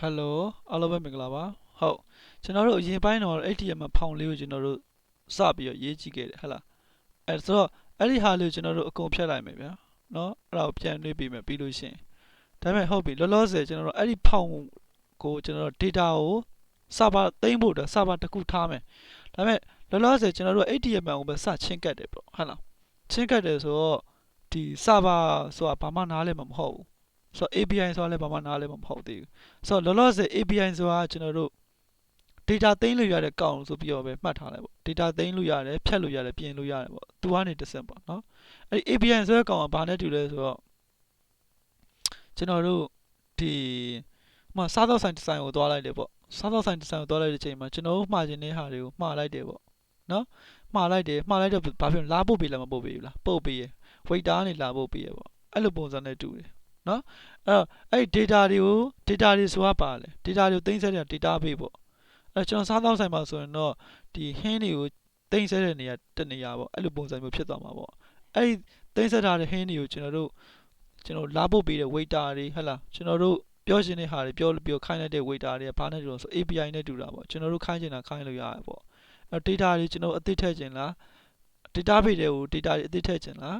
ဟယ်လိုအားလုံးပဲမင်္ဂလာပါဟုတ်ကျွန်တော်တို့အရင်ပိုင်းတော့ ATM မှာဖောင်လေးကိုကျွန်တော်တို့စပြီးတော့ရေးကြည့်ခဲ့တယ်ဟဟလားအဲဆိုတော့အဲ့ဒီဟာလေးကိုကျွန်တော်တို့အကုန်ဖြတ်လိုက်မယ်ဗျာနော်အဲ့ဒါကိုပြန်နှိပ်ပြီးမယ်ပြီးလို့ရှိရင်ဒါပေမဲ့ဟုတ်ပြီလောလောဆယ်ကျွန်တော်တို့အဲ့ဒီဖောင်ကိုကျွန်တော်တို့ data ကိုစပါသိမ်းဖို့အတွက်စပါတစ်ခုထားမယ်ဒါပေမဲ့လောလောဆယ်ကျွန်တော်တို့ ATM ကိုပဲစချင်းကတ်တယ်ပေါ့ဟုတ်လားချင်းကတ်တယ်ဆိုတော့ဒီစပါဆိုတာဘာမှနားလည်မှာမဟုတ်ဘူး ဆိုတော့ API ဆိုတာလည်းဘာမှနားလည်မှာမဟုတ်သေးဘူးဆိုတော့လောလောဆယ် API ဆိုတာကျွန်တော်တို့ data သိမ်းလို့ရတဲ့ကောင်ဆိုပြီးတော့ပဲမှတ်ထားလိုက်ပေါ့ data သိမ်းလို့ရတယ်ဖြတ်လို့ရတယ်ပြင်လို့ရတယ်ပေါ့သူကနေတစ်ဆင့်ပေါ့နော်အဲ့ဒီ API ဆိုတဲ့ကောင်ကဘာနဲ့တူလဲဆိုတော့ကျွန်တော်တို့ဒီဟိုစားသောက်ဆိုင်ဒီဇိုင်းကိုသွားလိုက်တယ်ပေါ့စားသောက်ဆိုင်ဒီဇိုင်းကိုသွားလိုက်တဲ့ချိန်မှာကျွန်တော်တို့မှားခြင်းတဲ့ဟာတွေကိုမှားလိုက်တယ်ပေါ့နော်မှားလိုက်တယ်မှားလိုက်တော့ဘာဖြစ်လဲလာပို့ပေးလားမပို့ပေးဘူးလားပို့ပေးရ waiter ကနေလာပို့ပေးရပေါ့အဲ့လိုပုံစံနဲ့တူတယ် နော်အဲ့တော့အဲ့ဒီ data တွေကို data တွေဆိုတာပါလေ data တွေကိုသိမ်းဆက်တဲ့ data ပေးပေါ့အဲ့ကျွန်တော်စားသောက်ဆိုင်မှာဆိုရင်တော့ဒီဟင်းတွေကိုသိမ်းဆက်တဲ့နေရာတစ်နေရာပေါ့အဲ့လိုပုံစံမျိုးဖြစ်သွားမှာပေါ့အဲ့ဒီသိမ်းဆက်ထားတဲ့ဟင်းတွေကိုကျွန်တော်တို့ကျွန်တော်လာဖို့ပေးတဲ့ waiter တွေဟဟလားကျွန်တော်တို့ပြောရှင်တဲ့ဟာတွေပြောပြောခိုင်းလိုက်တဲ့ waiter တွေကဘာနဲ့တူလို့ဆို API နဲ့တူတာပေါ့ကျွန်တော်တို့ခိုင်းချင်တာခိုင်းလို့ရတယ်ပေါ့အဲ့ data တွေကျွန်တော်အသစ်ထည့်ချင်လား database တွေကို data တွေအသစ်ထည့်ချင်လား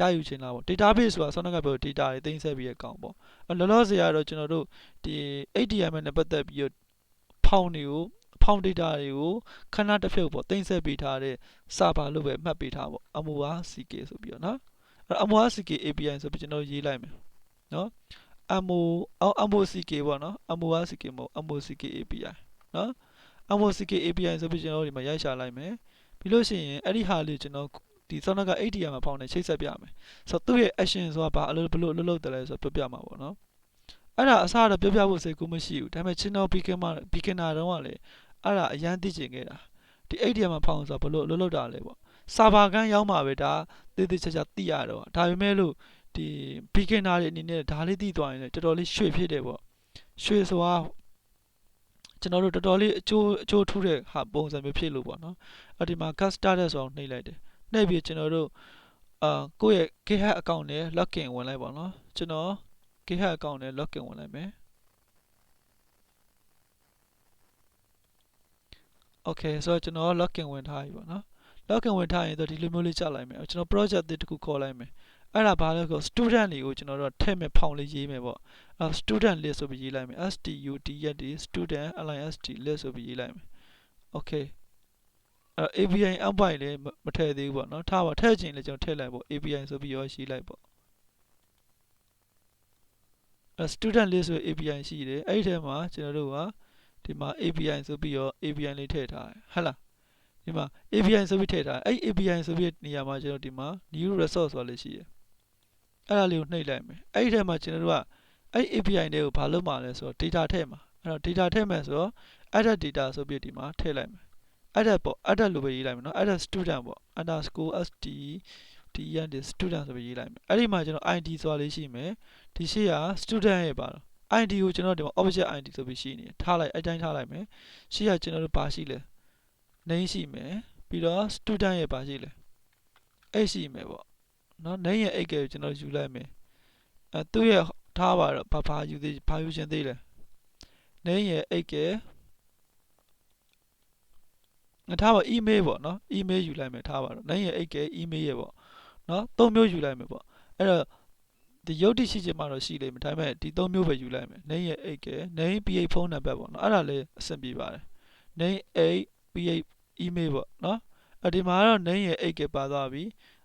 ရယူချင်လားပေါ့ database ဆိုတာဆောင်းကပြော data တွေသိမ်းဆက်ပြီးရကောင်ပေါ့အဲ့လောလောဆယ်ကတော့ကျွန်တော်တို့ဒီ ATM နဲ့ပတ်သက်ပြီးတော့ဖောင်တွေကိုဖောင် data တွေကိုခဏတစ်ဖြုတ်ပေါ့သိမ်းဆက်ပေးထားတဲ့ server လို့ပဲမှတ်ပေးထားပေါ့ MOA CK ဆိုပြီးတော့နော်အဲ့ MOA CK API ဆိုပြီးကျွန်တော်ရေးလိုက်မယ်နော် MO MOCK ပေါ့နော် MOA CK မဟုတ် MOCK API နော် MOCK API ဆိုပြီးကျွန်တော်ဒီမှာရိုက်ရှာလိုက်မယ်ပြီးလို့ရှိရင်အဲ့ဒီဟာလေးကျွန်တော် ဒီဆောင်းက ATM မှာဖောင်နေချိတ်ဆက်ပြမယ်ဆိုတော့သူ့ရဲ့ action ဆိုတာဘာအလုပ်ဘလို့အလုပ်လုပ်တယ်လဲဆိုတော့ပြောပြမှာပေါ့နော်အဲ့ဒါအစားတော့ပြောပြဖို့စိတ်ကူးမရှိဘူးဒါပေမဲ့ချင်းတော့ beacon မှာ beginner တုန်းကလေအဲ့ဒါအရန်သိချင်ခဲ့တာဒီ ATM မှာဖောင်ဆိုတော့ဘလို့အလုပ်လုပ်တာလဲပေါ့စာဘာကန်းရောက်မှာပဲဒါသေသေးချာချာသိရတော့ဒါပေမဲ့လို့ဒီ beginner တွေအနေနဲ့ဒါလေးသိသွားရင်လည်းတော်တော်လေးရွှေဖြစ်တယ်ပေါ့ရွှေဆိုတာကျွန်တော်တို့တော်တော်လေးအကျိုးအကျိုးထူးတဲ့ဟာပုံစံမျိုးဖြစ်လို့ပေါ့နော်အဲ့ဒီမှာ cast started ဆိုအောင်နှိပ်လိုက်တယ် နှိပ်ပြီးကျွန်တော်တို့အာကိုယ့်ရဲ့ GitHub account နဲ့ login ဝင်လိုက်ပါနော်ကျွန်တော် GitHub account နဲ့ login ဝင်လိုက်မယ် Okay ဆိုတော့ကျွန်တော် login ဝင်ထားပြီပေါ့နော် login ဝင်ထားရင်တော့ဒီလိုမျိုးလေးကြာလိုက်မယ်ကျွန်တော် project အသစ်တစ်ခုခေါ်လိုက်မယ်အဲ့ဒါဘာလဲဆို student တွေကိုကျွန်တော်တို့ထည့်မဲ့ဖောင်လေးရေးမယ်ပေါ့အဲ student list ဆိုပြီးရေးလိုက်မယ် STUD ရက်ဒီ student list list ဆိုပြီးရေးလိုက်မယ် Okay အဲ API endpoint လည်းမထည့်သေးဘူးပေါ့နော်ထားပါထည့်ချင်လည်းကျွန်တော်ထည့်လိုက်ပေါ့ API ဆိုပြီးရောရေးလိုက်ပေါ့အဲ student list ဆို API ရှိတယ်အဲ့ဒီထဲမှာကျွန်တော်တို့ကဒီမှာ API ဆိုပြီးရော API လေးထည့်ထားတယ်ဟုတ်လားဒီမှာ API ဆိုပြီးထည့်ထားအဲ့ API ဆိုပြီးနေရာမှာကျွန်တော်ဒီမှာ new resource ဆိုတာလေးရှိတယ်အဲ့ဒါလေးကိုနှိပ်လိုက်မယ်အဲ့ဒီထဲမှာကျွန်တော်တို့ကအဲ့ API တွေကိုဘာလုပ်မှာလဲဆိုတော့ data ထည့်မှာအဲ့တော့ data ထည့်မယ်ဆိုတော့ added data ဆိုပြီးဒီမှာထည့်လိုက်မယ် added ပေါ့ added လို့ပဲရေးလိုက်မယ်နော် added student ပေါ့ underscore st d n ဒီ student ဆိုပြီးရေးလိုက်မယ်အဲ့ဒီမှာကျွန်တော် id ဆိုတာလေးရှိမယ်ဒီရှိက student ရဲ့ပါတော့ id ကိုကျွန်တော်ဒီမှာ object id ဆိုပြီးရှိနေထားလိုက်အဲ့တိုင်းထားလိုက်မယ်ရှိကကျွန်တော်တို့ဘာရှိလဲ name ရှိမယ်ပြီးတော့ student ရဲ့ဘာရှိလဲ h ရှိမယ်ပေါ့နော် name ရဲ့ h ကိုကျွန်တော်ယူလိုက်မယ်အဲသူ့ရဲ့ထားပါတော့ဘာဘာယူသေးဘာယူခြင်းသေးလဲ name ရဲ့ h ကငါ ထားပါ email ပေါ့နော် email ယူလိုက်မယ်ထားပါတော့ name ရဲ့ h က email ရဲ့ပေါ့နော်သုံးမျိုးယူလိုက်မယ်ပေါ့အဲ့တော့ဒီရုပ်တိရှိခြင်းမှတော့ရှိလိမ့်မယ်ဒါပေမဲ့ဒီသုံးမျိုးပဲယူလိုက်မယ် name ရဲ့ h က name ph ဖုန်းနံပါတ်ပေါ့နော်အဲ့ဒါလေးအဆင်ပြေပါတယ် name h ph email ပေါ့နော်အဲ့ဒီမှာတော့ name ရဲ့ h ကပါသွားပြီ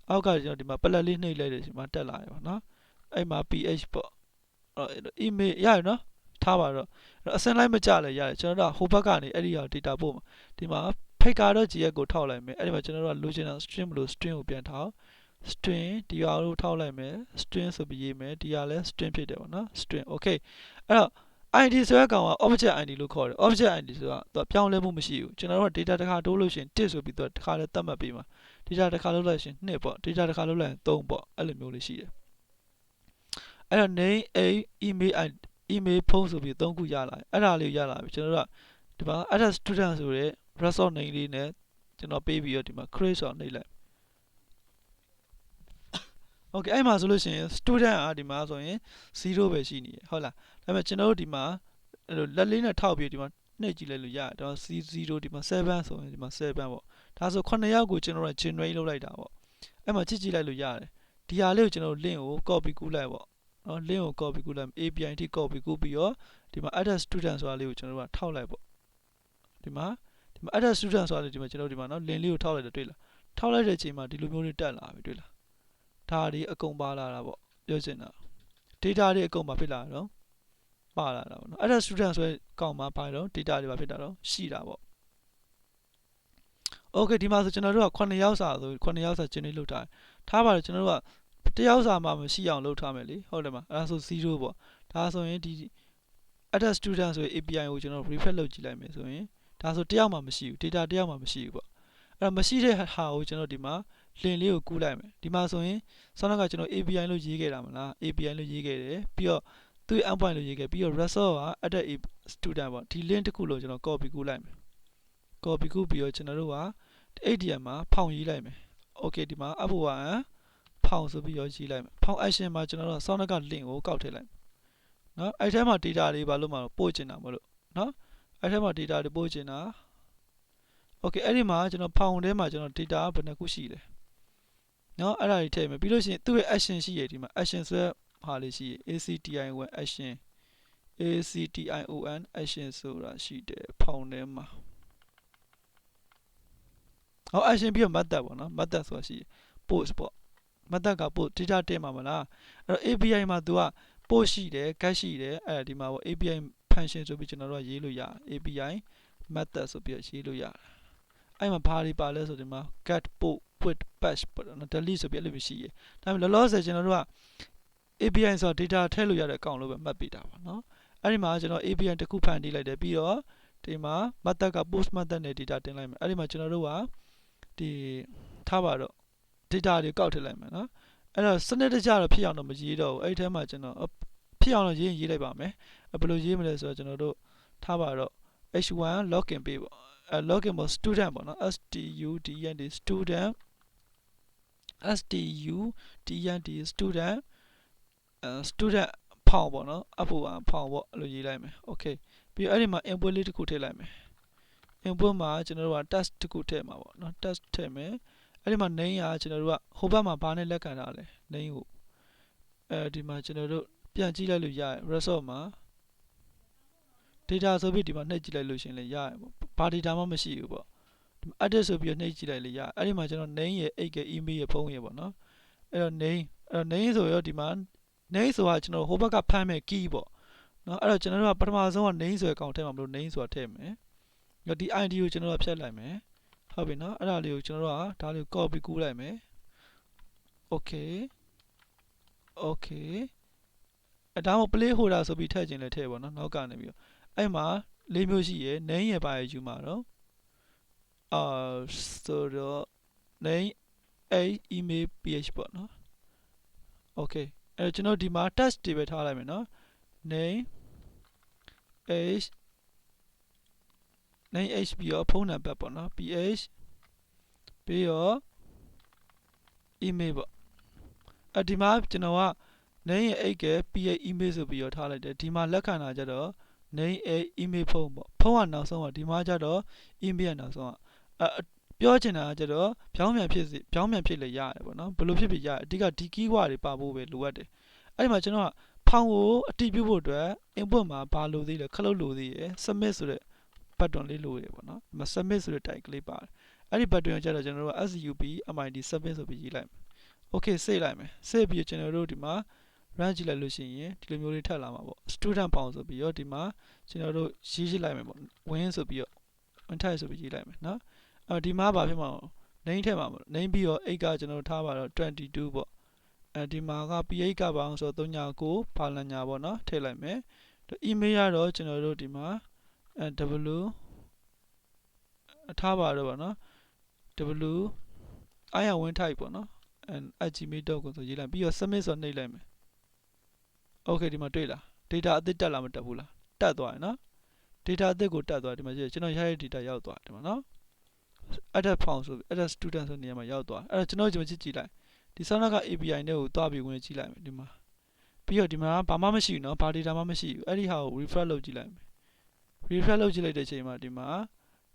အောက်ကကျွန်တော်ဒီမှာပလက်လေးနှိပ်လိုက်တဲ့ဒီမှာတက်လာရပါနော်အဲ့မှာ ph ပေါ့အဲ့ email ရရနော်ထားပါတော့အစင်လိုက်မကြလဲရတယ်ကျွန်တော်တို့ဟိုဘက်ကနေအဲ့ဒီဟာ data ပို့မှာဒီမှာ faker.js ကိုထောက်လိုက်မယ်အဲ့ဒီမှာကျွန်တော်တို့ကလိုချင်တဲ့ string မလို့ string ကိုပြန်ထောက် string ဒီဟာကိုထောက်လိုက်မယ် string ဆိုပြီးရေးမယ်ဒီဟာလည်း string ဖြစ်တယ်ပေါ့နော် string okay အဲ့တော့ id ဆိုတဲ့ကောင်က object id လို့ခေါ်တယ် object id ဆိုတာသူပြောင်းလဲမှုမရှိဘူးကျွန်တော်တို့က data တစ်ခါတိုးလို့ရှိရင်1ဆိုပြီးသူတစ်ခါလဲသတ်မှတ်ပေးမှာ data တစ်ခါလုပ်လိုက်ရှင်2ပေါ့ data တစ်ခါလုပ်လိုက်ရင်3ပေါ့အဲ့လိုမျိုးလေးရှိတယ်အဲ့တော့ name a email email ဖုန်းဆိုပြီး3ခုရလာအဲ့ဒါလေးရလာပြီကျွန်တော်တို့ကဒီမှာ address student ဆိုရဲ result name လေးနဲ့ကျွန်တော်ပေးပြီးတော့ဒီမှာ create ဆိုနှိပ်လိုက် Okay အဲ့မှာဆိုလို့ရှိရင် student อ่ะဒီမှာဆိုရင်0ပဲရှိနေရဟုတ်လားဒါပေမဲ့ကျွန်တော်တို့ဒီမှာအဲ့လိုလက်လေးနဲ့ထောက်ပြီးဒီမှာနှိပ်ကြည့်လိုက်လို့ရတယ်ဒါ C0 ဒီမှာ7ဆိုရင်ဒီမှာ7ပေါ့ဒါဆို9ယောက်ကိုကျွန်တော်တို့ generate လုပ်လိုက်တာပေါ့အဲ့မှာကြည့်ကြည့်လိုက်လို့ရတယ်ဒီဟာလေးကိုကျွန်တော်တို့ link ကို copy ကူးလိုက်ပေါ့နော် link ကို copy ကူးလိုက် API ထိ copy ကူးပြီးတော့ဒီမှာ add student ဆိုတာလေးကိုကျွန်တော်တို့ကထောက်လိုက်ပေါ့ဒီမှာ ဒီမှာ add student ဆိုတာလေးဒီမှာကျွန်တော်တို့ဒီမှာနော် link လေးကိုထောက်လိုက်တယ်တွေ့လားထောက်လိုက်တဲ့အချိန်မှာဒီလိုမျိုးတွေတက်လာပြီတွေ့လားဒါဒီအကုန်ပါလာတာပေါ့ပြောချင်တာ data တွေအကုန်ပါဖြစ်လာတာနော်ပါလာတာပေါ့နော်အဲ့ဒါ student ဆိုတဲ့ကောင်မှာပါတော့ data တွေပါဖြစ်တာတော့ရှိတာပေါ့ okay ဒီမှာဆိုကျွန်တော်တို့က9ယောက်စာဆို9ယောက်စာ generate လုပ်ထားတယ်ထားပါတယ်ကျွန်တော်တို့ကတယောက်စာမှမရှိအောင်လုပ်ထားမယ်လေဟုတ်တယ်မအဲ့ဒါဆို0ပေါ့ဒါဆိုရင်ဒီ add student ဆိုရင် API ကိုကျွန်တော် refresh လုပ်ကြည့်လိုက်မယ်ဆိုရင် ဒါဆိုတယောက်မှမရှိဘူး data တယောက်မှမရှိဘူးပေါ့အဲ့တော့မရှိတဲ့ဟာကိုကျွန်တော်ဒီမှာ link လေးကိုကူးလိုက်မယ်ဒီမှာဆိုရင်ဆောင်းကကျွန်တော် API လို့ရေးခဲ့တာမလား API လို့ရေးခဲ့တယ်ပြီးတော့သူ့ endpoint လို့ရေးခဲ့ပြီးတော့ result က add student ပေါ့ဒီ link တစ်ခုလုံးကျွန်တော် copy ကူးလိုက်မယ် copy ကူးပြီးတော့ကျွန်တော်တို့က ADM မှာဖောင်ရေးလိုက်မယ် okay ဒီမှာ F1 ဖောင်ဆိုပြီးတော့ရေးလိုက်မယ်ဖောင် action မှာကျွန်တော်တို့ဆောင်းက link ကိုကောက်ထည့်လိုက်မယ်နော်အဲ့ထဲမှာ data တွေဘာလို့မှပို့ချင်တာမလို့နော် အဲ့ထဲမှာ data တွေပို့ချင်တာ okay အဲ့ဒီမှာကျွန်တော်ဖောင်ထဲမှာကျွန်တော် data ဘယ်နှခုရှိလဲနော်အဲ့ဒါတွေထည့်မယ်ပြီးလို့ရှိရင်သူ့ရဲ့ action ရှိရဒီမှာ action ဆိုတဲ့ဟာလေးရှိရ ACTION action ACTION action ဆိုတာရှိတယ်ဖောင်ထဲမှာဟော action ပြီးတော့ method ပေါ့နော် method ဆိုတာရှိ post ပေါ့ method က post data တင်မှာမလားအဲ့တော့ API မှာ तू က post ရှိတယ် get ရှိတယ်အဲ့ဒီမှာပေါ့ API function ဆိုပြီးကျွန်တော်တို့ကရေးလို့ရတယ် API method ဆိုပြီးရေးလို့ရတယ်အဲ့မှာဘာတွေပါလဲဆိုဒီမှာ get put quit patch ပေါ့နော် delete ဆိုပြီးအဲ့လိုမျိုးရှိရဲဒါပေမဲ့လောလောဆယ်ကျွန်တော်တို့က API ဆိုတာ data ထည့်လို့ရတဲ့ account လို့ပဲမှတ်ပေးတာပါနော်အဲ့ဒီမှာကျွန်တော် API တစ်ခုဖန်တီးလိုက်တယ်ပြီးတော့ဒီမှာ method က post method နဲ့ data တင်လိုက်မယ်အဲ့ဒီမှာကျွန်တော်တို့ကဒီထားပါတော့ data တွေကောက်ထည့်လိုက်မယ်နော်အဲ့တော့စနစ်တကျတော့ဖြစ်အောင်တော့မရေးတော့ဘူးအဲ့ဒီထဲမှာကျွန်တော်ဖြစ်အောင်တော့ရေးရင်ရေးလိုက်ပါမယ် ဘယ်လိုရေးမလဲဆိုတော့ကျွန်တော်တို့ထားပါတော့ h1 login ပေးပေါ့အဲ login ပေါ့ student ပေါ့နော် student student student student အဲ student ဖောင်ပေါ့နော်အဖို့ဖောင်ပေါ့အဲ့လိုရေးလိုက်မယ် okay ပြီးတော့အဲ့ဒီမှာ input လေးတစ်ခုထည့်လိုက်မယ် input မှာကျွန်တော်တို့က test တစ်ခုထည့်မှာပေါ့နော် test ထည့်မယ်အဲ့ဒီမှာ name ကကျွန်တော်တို့ကဟိုဘက်မှာဘာနဲ့လက်ခံထားလဲ name ကိုအဲဒီမှာကျွန်တော်တို့ပြန်ကြည့်လိုက်လို့ရတယ် result မှာ data ဆိုပြီးဒီမှာနှိပ်ကြည့်လိုက်လို့ရှင်လည်းရတယ်ပေါ့ဘာ data မှမရှိဘူးပေါ့ဒီမှာ edit ဆိုပြီးနှိပ်ကြည့်လိုက်လေရအဲ့ဒီမှာကျွန်တော် name ရဲ့8 email ရဲ့ဖုန်းရဲ့ပေါ့နော်အဲ့တော့ name အဲ့တော့ name ဆိုရောဒီမှာ name ဆိုတာကျွန်တော်ဟိုဘက်ကဖမ်းမဲ့ key ပေါ့နော်အဲ့တော့ကျွန်တော်တို့ကပထမဆုံးက name ဆိုတဲ့ကောင်ထည့်မှာမလို့ name ဆိုတာထည့်မယ်ညဒီ ID ကိုကျွန်တော်တို့ဖြတ်လိုက်မယ်ဟုတ်ပြီနော်အဲ့ဒါလေးကိုကျွန်တော်တို့ကဒါလေးကို copy ကူးလိုက်မယ် okay okay အဲဒါမှ play holder ဆိုပြီးထည့်ခြင်းလည်းထည့်ပါတော့နောက်ကနေပြီးတော့ အဲ့မှာလေးမျိုးရှိရယ် name ရယ်ပါရယူမှာတော့အာဆိုတော့ name a email ph ပေါ့နော် okay အဲ့တော့ကျွန်တော်ဒီမှာ test တွေပဲထားလိုက်မယ်နော် name h name h ပြီးတော့ဖုန်းနံပါတ်ပေါ့နော် ph ပြီးတော့ email ပေါ့အဲ့ဒီမှာကျွန်တော်က name ရဲ့အိတ်က ph email ဆိုပြီးတော့ထားလိုက်တယ်ဒီမှာလက်ခံတာကြတော့ name a email ဖုန်းပေါ့ဖုန်းကနောက်ဆုံးကဒီမှာကျတော့ email ကနောက်ဆုံးကအဲပြောချင်တာကကျတော့ဖြောင်းမြန်ဖြစ်စီဖြောင်းမြန်ဖြစ်လေရတယ်ပေါ့နော်ဘယ်လိုဖြစ်ဖြစ်ရတယ်အဓိကဒီ keyword တွေပါဖို့ပဲလိုအပ်တယ်အဲ့ဒီမှာကျွန်တော်ကဖောင်းကိုအတိပြုဖို့အတွက် input မှာဘာလိုသေးလဲခလုတ်လိုသေးရယ် submit ဆိုတဲ့ button လေးလိုရယ်ပေါ့နော်ဒီမှာ submit ဆိုတဲ့ tag လေးပါတယ်အဲ့ဒီ button ကိုကျတော့ကျွန်တော်တို့က sup mid submit ဆိုပြီးရေးလိုက်မယ် okay save လိုက်မယ် save ပြီးကျွန်တော်တို့ဒီမှာ run ကြည့်လိုက်လို့ရှိရင်ဒီလိုမျိုးတွေထပ်လာမှာပေါ့ student ပေါင်ဆိုပြီးတော့ဒီမှာကျွန်တော်တို့ရေးကြည့်လိုက်မယ်ပေါ့ win ဆိုပြီးတော့ win ထပ်ဆိုပြီးရေးလိုက်မယ်နော်အဲဒီမှာဘာဖြစ်မှာလဲ name ထည့်မှာပေါ့ name ပြီးတော့8ကကျွန်တော်ထားပါတော့22ပေါ့အဲဒီမှာက ph ကပေါင်းဆိုတော့39ဘာလညာပေါ့နော်ထည့်လိုက်မယ်ဒီ email ကတော့ကျွန်တော်တို့ဒီမှာ w အထားပါတော့ဗောနော် w အားရဝင် type ပေါ့နော် and @gmail.com ဆိုရေးလိုက်ပြီးတော့ submit ဆိုနှိပ်လိုက်မယ် okay ဒီမှာတွေ့လား data အသစ်တက်လာမတက်ဘူးလားတက်သွားတယ်နော် data အသစ်ကိုတက်သွားဒီမှာကြည့်ကျွန်တော်ရတဲ့ data ရောက်သွားဒီမှာနော် edit form ဆို edit student ဆိုနေရာမှာရောက်သွားအဲ့တော့ကျွန်တော်ဒီမှာကြည့်ကြည့်လိုက်ဒီဆောင်းက API နဲ့ကိုသွားပြီးဝင်ကြည့်လိုက်မယ်ဒီမှာပြီးတော့ဒီမှာဘာမှမရှိဘူးနော်ဘာ data မှမရှိဘူးအဲ့ဒီဟာကို refresh လုပ်ကြည့်လိုက်မယ် refresh လုပ်ကြည့်လိုက်တဲ့အချိန်မှာဒီမှာ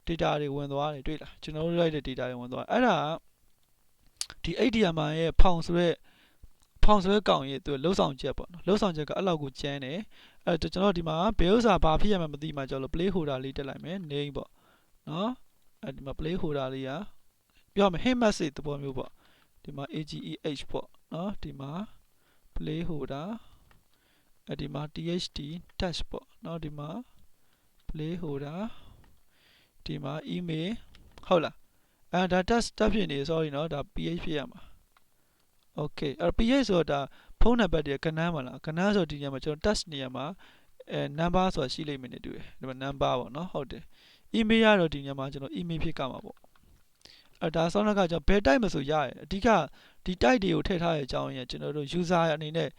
data တွေဝင်သွားတယ်တွေ့လားကျွန်တော်တို့လိုက်တဲ့ data တွေဝင်သွားတယ်အဲ့ဒါကဒီ ADMI ရဲ့ဖောင်ဆိုတဲ့ ဖောင်ဆွဲကောင်ရဲ့သူလှုပ်ဆောင်ချက်ပေါ့နော်လှုပ်ဆောင်ချက်ကအဲ့လောက်ကိုကျန်းတယ်အဲကျွန်တော်ဒီမှာဘယ်ဥစ္စာဘာဖြစ်ရမှမသိမှကျွန်တော် play holder လေးတက်လိုက်မယ် name ပေါ့နော်အဲဒီမှာ play holder လေးကပြောမယ် hint message သဘောမျိုးပေါ့ဒီမှာ ageh ပေါ့နော်ဒီမှာ play holder အဲဒီမှာ tht touch ပေါ့နော်ဒီမှာ play holder ဒီမှာ email ဟုတ်လားအဲဒါ touch တက်ဖြစ်နေ sorry နော်ဒါ ph ဖြစ်ရမှာ okay အဲ့ ph ဆိုတာဒါဖုန်းနံပါတ်တွေကဏ္ဍမှာလားကဏ္ဍဆိုဒီညမှာကျွန်တော် touch နေရာမှာအဲ number ဆိုတာရှိလိမ့်မယ်နေတူတယ်ဒီမှာ number ပေါ့เนาะဟုတ်တယ် email ရတော့ဒီညမှာကျွန်တော် email ဖြစ်ကမှာပေါ့အဲဒါဆောင်းကကျွန်တော်ဘယ် type မဆိုရတယ်အဓိကဒီ type တွေကိုထည့်ထားတဲ့အကြောင်းရင်းကျွန်တော်တို့ user အနေနဲ့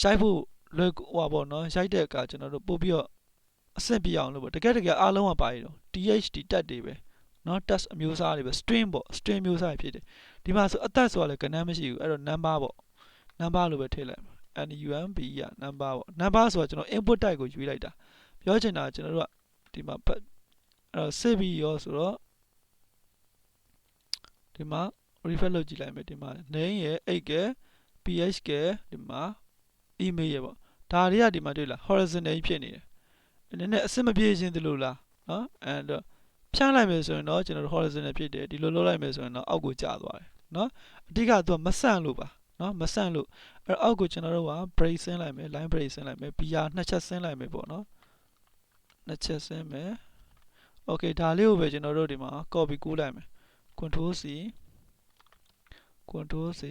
ရှိုက်ဖို့လွယ်ဟိုပါပေါ့เนาะရိုက်တဲ့အခါကျွန်တော်တို့ပို့ပြီးတော့အဆင့်ပြအောင်လို့ပေါ့တကယ်တကယ်အားလုံးကပါရတော့ THD တက်တွေပဲเนาะ test အမျိုးအစားတွေပဲ string ပေါ့ string မျိုးစားတွေဖြစ်တယ် ဒီမှာဆိုအသက်ဆိုတာလည်းကဏ္ဍမရှိဘူးအဲ့တော့ number ပေါ့ number လို့ပဲထည့်လိုက်မှာ numb ရ number ပေါ့ number ဆိုတာကျွန်တော် input type ကိုယူလိုက်တာပြောချင်တာကျွန်တော်တို့ကဒီမှာအဲ့တော့ save ရောဆိုတော့ဒီမှာ refresh လုပ်ကြည့်လိုက်မယ်ဒီမှာ name ရယ် 8 ရယ် ph ရယ်ဒီမှာ email ရယ်ပေါ့ဒါတွေကဒီမှာတွေ့လား horizontal ဖြစ်နေတယ်နည်းနည်းအဆင်မပြေခြင်းတလို့လားနော် and ဖြန်းလိုက်မယ်ဆိုရင်တော့ကျွန်တော်တို့ horizontal ဖြစ်တယ်ဒီလိုလုပ်လိုက်မယ်ဆိုရင်တော့အောက်ကိုကျသွားတယ်နော်အဓိကသူကမဆန့်လို့ပါနော်မဆန့်လို့အဲ့အောက်ကိုကျွန်တော်တို့က break ဆင်းလိုက်မယ် line break ဆင်းလိုက်မယ် BR နှစ်ချက်ဆင်းလိုက်မယ်ပေါ့နော်နှစ်ချက်ဆင်းမယ် okay ဒါလေးကိုပဲကျွန်တော်တို့ဒီမှာ copy ကူးလိုက်မယ် control C control C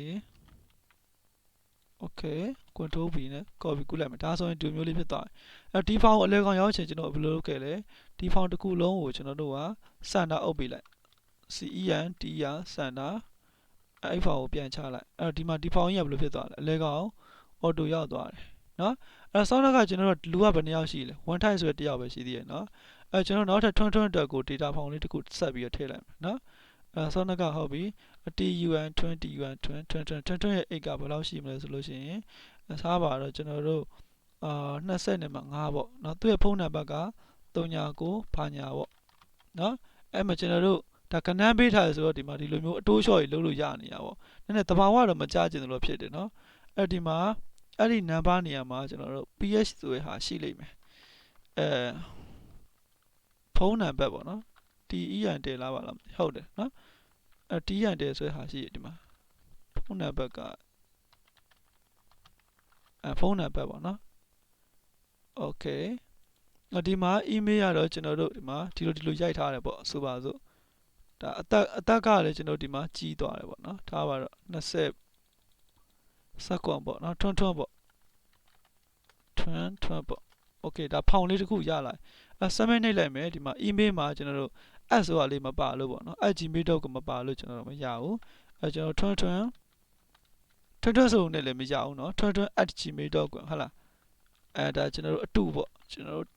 okay control V နဲ့ copy ကူးလိုက်မယ်ဒါဆိုရင်ဒီမျိုးလေးဖြစ်သွားတယ်အဲ့ဒီ file ကိုအလဲကောင်ရောက်ချင်ကျွန်တော်ဘယ်လိုလုပ်ခဲ့လဲဒီ file တစ်ခုလုံးကိုကျွန်တော်တို့ကစန္ဒအုပ်ပေးလိုက် cen t ရစန္ဒအဲ့ file ကိုပြန်ချလိုက်အဲ့တော့ဒီမှာဒီ file ကြီးကဘယ်လိုဖြစ်သွားလဲအလဲကောင် auto ရောက်သွားတယ်နော်အဲ့တော့ဆောင်းတော့ကကျွန်တော်တို့လူကဘယ်နှယောက်ရှိလဲ one type ဆိုတဲ့တစ်ယောက်ပဲရှိသေးတယ်နော်အဲ့ကျွန်တော်နောက်ထပ်ထွန်းထွန်းတက်ကို data file လေးတစ်ခုဆက်ပြီးတော့ထည့်လိုက်မယ်နော်အဲဆောင်းကဟုတ်ပြီ 20 yuan 20 yuan 20 20 20 20ရဲ့အိတ်ကဘယ်လောက်ရှိမလဲဆိုလို့ရှိရင်အစားပါတော့ကျွန်တော်တို့အာ20နဲ့မှ5ပေါ့နော်သူ့ရဲ့ဖုန်းနံပါတ်က39ဘာညာပေါ့နော်အဲ့မှာကျွန်တော်တို့ဒါကနန်းပေးထားတယ်ဆိုတော့ဒီမှာဒီလိုမျိုးအတိုးလျှော့ကြီးလုပ်လို့ရနေတာပေါ့နည်းနည်းတဘာဝတော့မကြကျင်သလိုဖြစ်တယ်နော်အဲ့ဒီမှာအဲ့ဒီနံပါတ်နေရာမှာကျွန်တော်တို့ ph ဆိုတဲ့ဟာရှိလိမ့်မယ်အဲဖုန်းနံပါတ်ပေါ့နော် ten တင်လာပါလားဟုတ်တယ်နော် นาะအဲ TEN တယ်ဆိုတဲ့ဟာရှိတယ်ဒီမှာဖုန်းနံပါတ်ကအဲဖုန်းနံပါတ်ပေါ့เนาะ okay ဒီမှာ email ရတော့ကျွန်တော်တို့ဒီမှာဒီလိုဒီလိုရိုက်ထားတယ်ပေါ့ဆိုပါစို့ဒါအသက်အသက်ကလည်းကျွန်တော်ဒီမှာကြီးသွားတယ်ပေါ့နော်ထားပါတော့20စက္ကွန်ပေါ့နော်ထွန်းထွန်းပေါ့ထွန်းထွန်းပေါ့ okay ဒါဖောင်လေးတစ်ခုရလာအဲ submit နှိပ်လိုက်မယ်ဒီမှာ email မှာကျွန်တော်တို့ at ဆိုတာလေးမပါလို့ပေါ့နော် @gmail.com မပါလို့ကျွန်တော်မရဘူးအဲကျွန်တော်ထွန်းထွန်းထွန်းထွန်းဆိုနေလည်းမရအောင်နော်ထွန်းထွန်း @gmail.com ဟုတ်လားအဲဒါကျွန်တော်တို့အတူပေါ့ကျွန်တော်တို့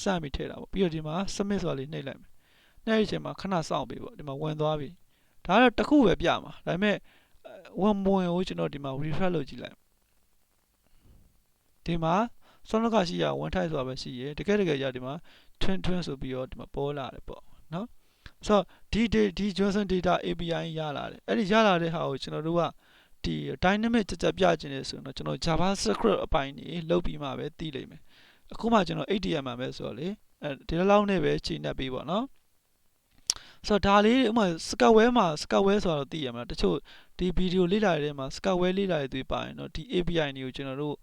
စမိထည့်တာပေါ့ပြီးတော့ဒီမှာ submit ဆိုတာလေးနှိပ်လိုက်မယ်နှိပ်ရချိန်မှာခဏစောင့်ပေးပေါ့ဒီမှာဝင်သွားပြီဒါကတော့တစ်ခုပဲပြမှာဒါပေမဲ့ဝင်မဝင်ကိုကျွန်တော်ဒီမှာ refresh လုပ်ကြည့်လိုက်ဒီမှာစောနကရှိရဝန်ထိုက်ဆိုတာပဲရှိရတကယ်တကယ်ရဒီမှာ twin twin ဆိုပြီးတော့ဒီမှာပေါ်လာတယ်ပေါ့နော် ဆိုတော့ဒီဒီ Johnson data API ရလာတယ်အဲ့ဒီရလာတဲ့ဟာကိုကျွန်တော်တို့ကဒီ dynamic ကြကြပြခြင်းနေဆိုတော့ကျွန်တော် JavaScript အပိုင်းနေလုတ်ပြီးမှပဲသိလိမ့်မယ်အခုမှကျွန်တော် ATM မှာပဲဆိုတော့လေအဲဒီလောက်နဲ့ပဲချိန်နှက်ပြီးပေါ့နော်ဆိုတော့ဒါလေးဥမာ Scalware မှာ Scalware ဆိုတော့သိရမှာတချို့ဒီဗီဒီယိုလေ့လာတဲ့မှာ Scalware လေ့လာရသွေးပါရင်တော့ဒီ API တွေကိုကျွန်တော်တို့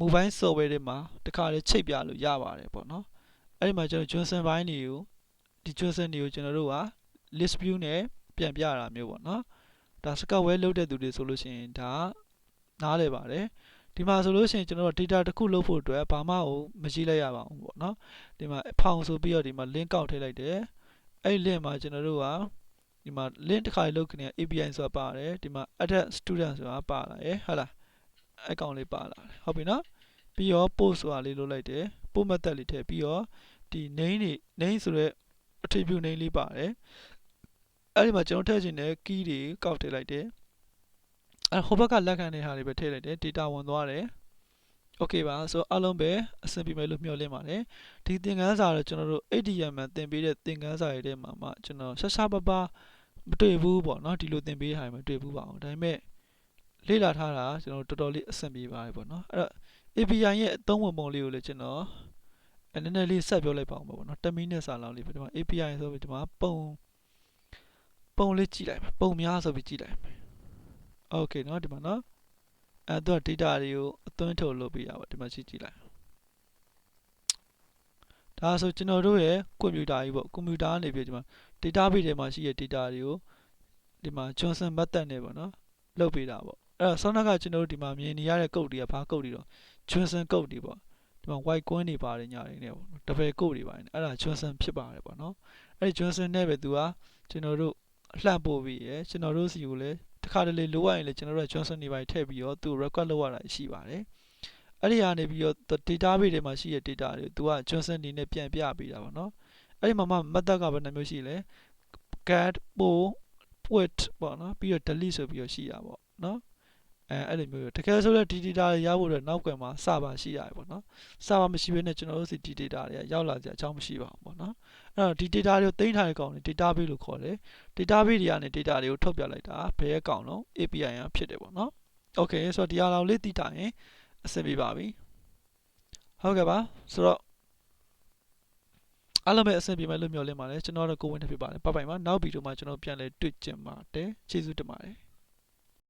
mobile software တွေမှာတခါလေချိတ်ပြလို့ရပါတယ်ပေါ့နော်အဲ့ဒီမှာကျွန်တော် Johnson ဘိုင်းတွေကို ဒီ Johnson တွေကိုကျွန်တော်တို့က list view နဲ့ပြန်ပြတာမျိုးပေါ့နော်ဒါ Scalware လုပ်တဲ့သူတွေဆိုလို့ရှိရင်ဒါနားလည်ပါတယ်ဒီမှာဆိုလို့ရှိရင်ကျွန်တော်တို့ data တစ်ခုလုပ်ဖို့အတွက်ဘာမှကိုမရေးလိုက်ရပါဘူးပေါ့နော်ဒီမှာဖောင်ဆိုပြီးတော့ဒီမှာ link ကောက်ထည့်လိုက်တယ်အဲ့ဒီ link မှာကျွန်တော်တို့ကဒီမှာ link တစ်ခါလေးလုပ်ခနေ API ဆိုတာပါတယ်ဒီမှာ add student ဆိုတာပါလာရယ်ဟုတ်လားအကောင့်လေးပါလာတယ်ဟုတ်ပြီနော်ပြီးတော့ post ဆိုတာလေးလုပ်လိုက်တယ် post method လေးထည့်ပြီးတော့ဒီ name တွေ name ဆိုတဲ့ attribute name လေးပါတယ်အဲ့ဒီမှာကျွန်တော်ထည့်ချင်တဲ့ key တွေကောက်ထည့်လိုက်တယ်အဲ့ဟိုဘက်ကလက်ခံတဲ့ဟာတွေပဲထည့်လိုက်တယ် data ဝင်သွားတယ် okay ပါဆိုအလုံးပဲအဆင်ပြေမယ်လို့မျှော်လင့်ပါတယ်ဒီသင်ခန်းစာတော့ကျွန်တော်တို့ ADM မှာသင်ပေးတဲ့သင်ခန်းစာတွေထဲမှာမှကျွန်တော်ရှာရှာပါပါမတွေ့ဘူးပေါ့နော်ဒီလိုသင်ပေးရရင်မတွေ့ဘူးပါအောင်ဒါပေမဲ့လေ့လာထားတာကျွန်တော်တော်တော်လေးအဆင်ပြေပါတယ်ပေါ့နော်အဲ့တော့ API ရဲ့အသုံးဝင်ပုံလေးကိုလည်းကျွန်တော် နည်းနည်းလေးဆက်ပြောလိုက်ပါအောင်ပေါ့နော်10မိနစ်စာလောက်လေးပဲဒီမှာ API ဆိုပြီးဒီမှာပုံပုံလေးကြည့်လိုက်မယ်ပုံများဆိုပြီးကြည့်လိုက်မယ်โอเคเนาะဒီမှာเนาะအဲတော့ data တွေကိုအသွင်းထုတ်လုပ်ပေးတာပေါ့ဒီမှာကြည့်ကြည့်လိုက်ဒါဆိုကျွန်တော်တို့ရဲ့ကွန်ပျူတာကြီးပေါ့ကွန်ပျူတာကနေပြီးဒီမှာ database ထဲမှာရှိတဲ့ data တွေကိုဒီမှာ Johnson method နဲ့ပေါ့နော်လုပ်ပေးတာပေါ့အဲ့တော့ဆောင်းနောက်ကကျွန်တော်တို့ဒီမှာမြင်နေရတဲ့ code တွေကဘာ code တွေတော့ Johnson code တွေပေါ့ ဒီမှာ white coin တွေပါတယ်ညာတွေနဲ့ပေါ့နော် double code တွေပါတယ်အဲ့ဒါ Johnson ဖြစ်ပါတယ်ပေါ့နော်အဲ့ဒီ Johnson နဲ့ပဲသူကကျွန်တော်တို့လှန့်ပို့ပြီးရယ်ကျွန်တော်တို့စီကိုလည်းတစ်ခါတလေလိုရရင်လည်းကျွန်တော်တို့က Johnson တွေပိုင်းထည့်ပြီးတော့သူ record လုပ်ရတာရှိပါတယ်အဲ့ဒီကနေပြီးတော့ database ထဲမှာရှိတဲ့ data တွေသူက Johnson အနေနဲ့ပြန်ပြပေးတာပေါ့နော်အဲ့ဒီမှာမှ method ကဘယ်နှမျိုးရှိလဲ get pull put ပေါ့နော်ပြီးတော့ delete ဆိုပြီးတော့ရှိတာပေါ့နော် အဲအဲ့လိုမျိုးတကယ်ဆိုလဲဒီ data တွေရဖို့အတွက်နောက်ကွယ်မှာ server ရှိရတယ်ပေါ့နော် server မရှိဘဲနဲ့ကျွန်တော်တို့စီဒီ data တွေကရောက်လာကြအကြောင်းမရှိပါဘူးပေါ့နော်အဲ့တော့ဒီ data တွေကိုတင်ထားတဲ့ကောင်တွေ database လို့ခေါ်တယ် database တွေကနေ data တွေကိုထုတ်ပြလိုက်တာဘယ်ရဲ့ကောင်လုံး API ရဖြစ်တယ်ပေါ့နော် okay ဆိုတော့ဒီအရာလေးသိတာရင်အဆင်ပြေပါပြီဟုတ်ကဲ့ပါဆိုတော့အားလုံးပဲအဆင်ပြေမယ်လို့မျှော်လင့်ပါတယ်ကျွန်တော်တော့ကိုဝင်နေဖြစ်ပါတယ်ဘိုင်ဘိုင်ပါနောက်ဗီဒီယိုမှာကျွန်တော်ပြန်လည်တွေ့ကြပါတယ်ကျေးဇူးတင်ပါတယ်